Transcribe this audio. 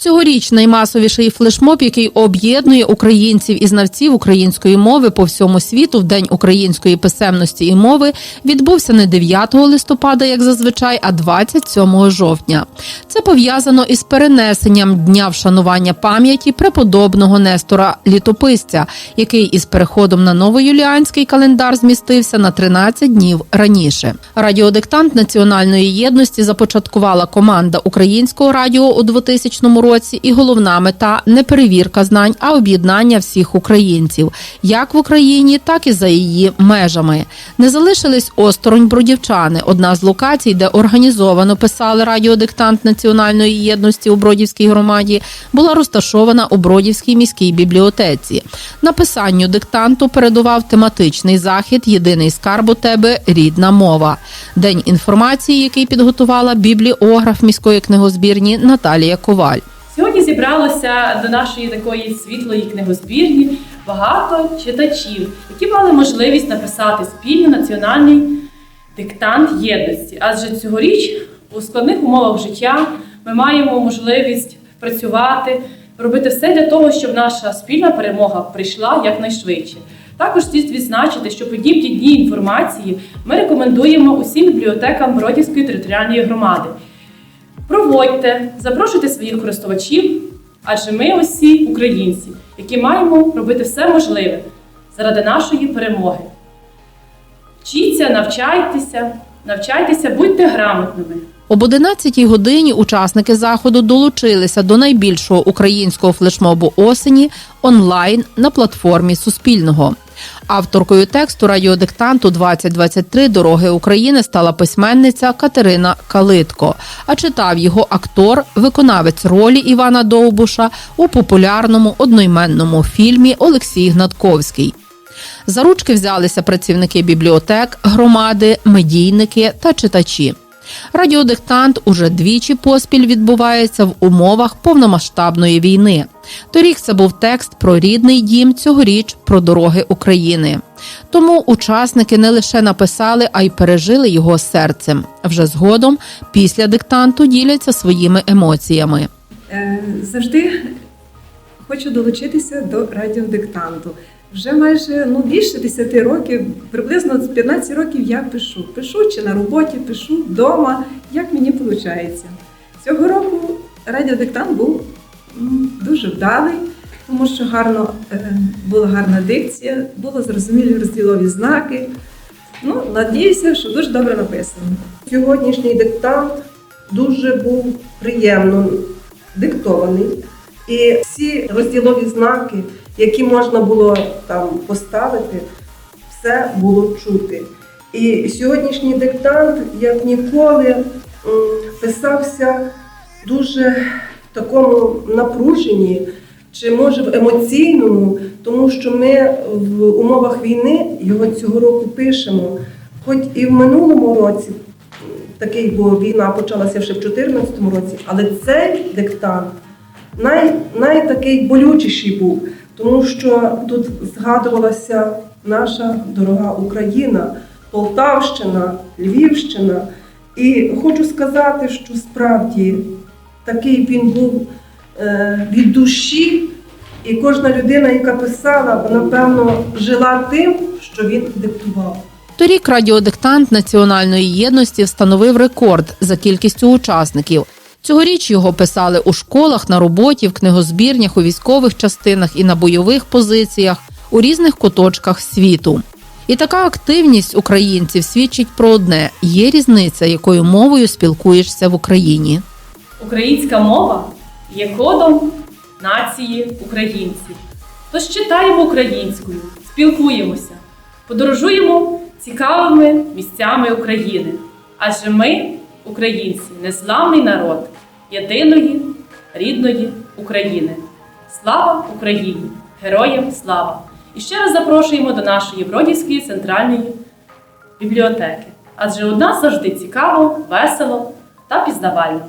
Цьогоріч наймасовіший флешмоб, який об'єднує українців і знавців української мови по всьому світу в День української писемності і мови, відбувся не 9 листопада, як зазвичай, а 27 жовтня. Це пов'язано із перенесенням дня вшанування пам'яті преподобного Нестора Літописця, який із переходом на новоюліанський календар змістився на 13 днів раніше. Радіодиктант національної єдності започаткувала команда українського радіо у 2000 році, і головна мета не перевірка знань, а об'єднання всіх українців, як в Україні, так і за її межами. Не залишились осторонь бродівчани. Одна з локацій, де організовано писали радіодиктант національної єдності у Бродівській громаді, була розташована у Бродівській міській бібліотеці. Написанню диктанту передував тематичний захід Єдиний скарб у тебе рідна мова. День інформації, який підготувала бібліограф міської книгозбірні Наталія Коваль. Сьогодні зібралося до нашої такої світлої книгозбірні багато читачів, які мали можливість написати спільно національний диктант єдності. Адже цьогоріч у складних умовах життя ми маємо можливість працювати, робити все для того, щоб наша спільна перемога прийшла якнайшвидше. Також слід відзначити, що подібні дні інформації ми рекомендуємо усім бібліотекам Бродівської територіальної громади. Проводьте, запрошуйте своїх користувачів, адже ми усі українці, які маємо робити все можливе заради нашої перемоги. Вчіться, навчайтеся, навчайтеся, будьте грамотними. Об 11-й годині учасники заходу долучилися до найбільшого українського флешмобу осені онлайн на платформі Суспільного. Авторкою тексту радіодиктанту 2023 Дороги України стала письменниця Катерина Калитко, а читав його актор, виконавець ролі Івана Довбуша у популярному одноіменному фільмі Олексій Гнатковський. За ручки взялися працівники бібліотек, громади, медійники та читачі. Радіодиктант уже двічі поспіль відбувається в умовах повномасштабної війни. Торік це був текст про рідний дім, цьогоріч про дороги України. Тому учасники не лише написали, а й пережили його серцем. Вже згодом, після диктанту, діляться своїми емоціями. Е, Завжди хочу долучитися до радіодиктанту. Вже майже ну, більше 10 років, приблизно з 15 років я пишу. Пишу чи на роботі, пишу вдома, як мені виходить. Цього року радіодиктант був дуже вдалий, тому що гарно, е, була гарна дикція, було зрозумілі розділові знаки. Ну, надіюся, що дуже добре написано. Сьогоднішній диктант дуже був приємно диктований. І всі розділові знаки, які можна було там поставити, все було чути. І сьогоднішній диктант, як ніколи, писався дуже в такому напруженні, чи може в емоційному, тому що ми в умовах війни його цього року пишемо. Хоч і в минулому році такий, бо війна почалася ще в 2014 році, але цей диктант най, най такий болючіший був, тому що тут згадувалася наша дорога Україна, Полтавщина, Львівщина. І хочу сказати, що справді такий він був е, від душі, і кожна людина, яка писала, напевно, жила тим, що він диктував. Торік радіодиктант національної єдності встановив рекорд за кількістю учасників. Цьогоріч його писали у школах, на роботі, в книгозбірнях, у військових частинах і на бойових позиціях у різних куточках світу. І така активність українців свідчить про одне: є різниця, якою мовою спілкуєшся в Україні. Українська мова є кодом нації українців. Тож читаємо українською, спілкуємося, подорожуємо цікавими місцями України. Адже ми, українці, незламний народ єдиної рідної України. Слава Україні! Героям слава! І ще раз запрошуємо до нашої Бродівської центральної бібліотеки. Адже у нас завжди цікаво, весело та пізнавально.